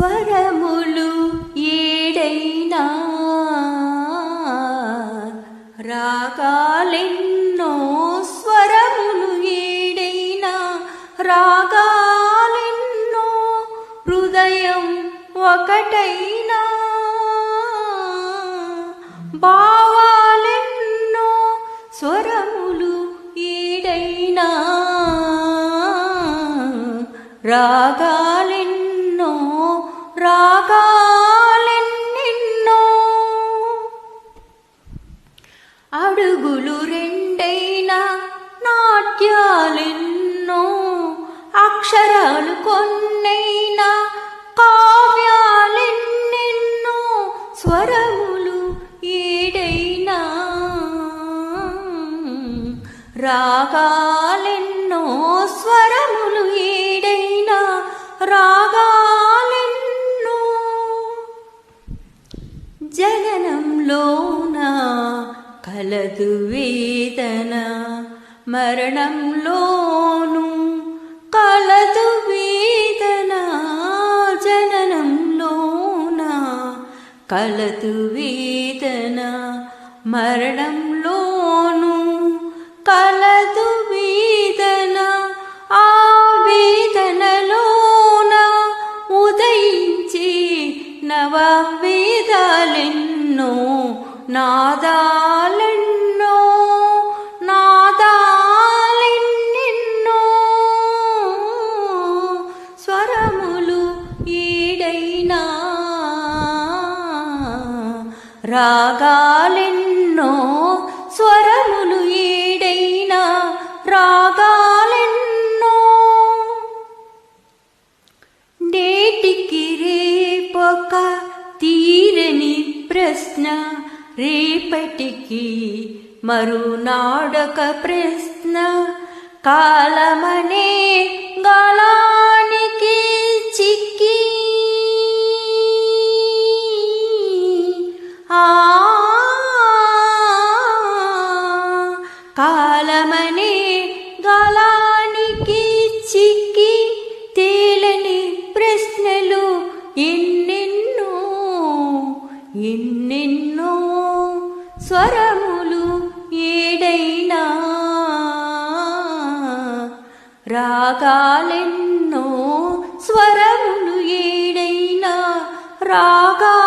స్వరములు ఏడైనా రాగాలెన్నో స్వరములు ఏడైనా రాగాలెన్నో హృదయం ఒకటైనా భావాలెన్నో స్వరములు ఏడైనా రాగాలెన్నో రాగాలెన్నెన్నో. అడుగులు రెండైనా నాట్యాలెన్నో. అక్షరాలు కొన్నైనా కావ్యాలెన్నెన్నో. స్వరములు ఏడైనా. రాగాలెన్నో స్వరములు ఏడైనా. రా జననంలోన కలదు వేదన. మరణంలోను కలదు వేదన. జననంలోన? కలదు వేదన. మరణంలోను నాదాలెన్నో నాదాలెన్నెన్నో స్వరములు ఈడైనా. రాగాలెన్నో స్వరములు ఈడైనా. రాగాలెన్నో నేటికి రేపొక తీరని ప్రశ్న. రేపటికి మరునాడొక ప్రశ్న. కాలమనే గాలానికి చిక్కి. ఆ కాలమనే స్వరములు ఏడైనా రాగాలెన్నో స్వరములు ఏడైనా రాగా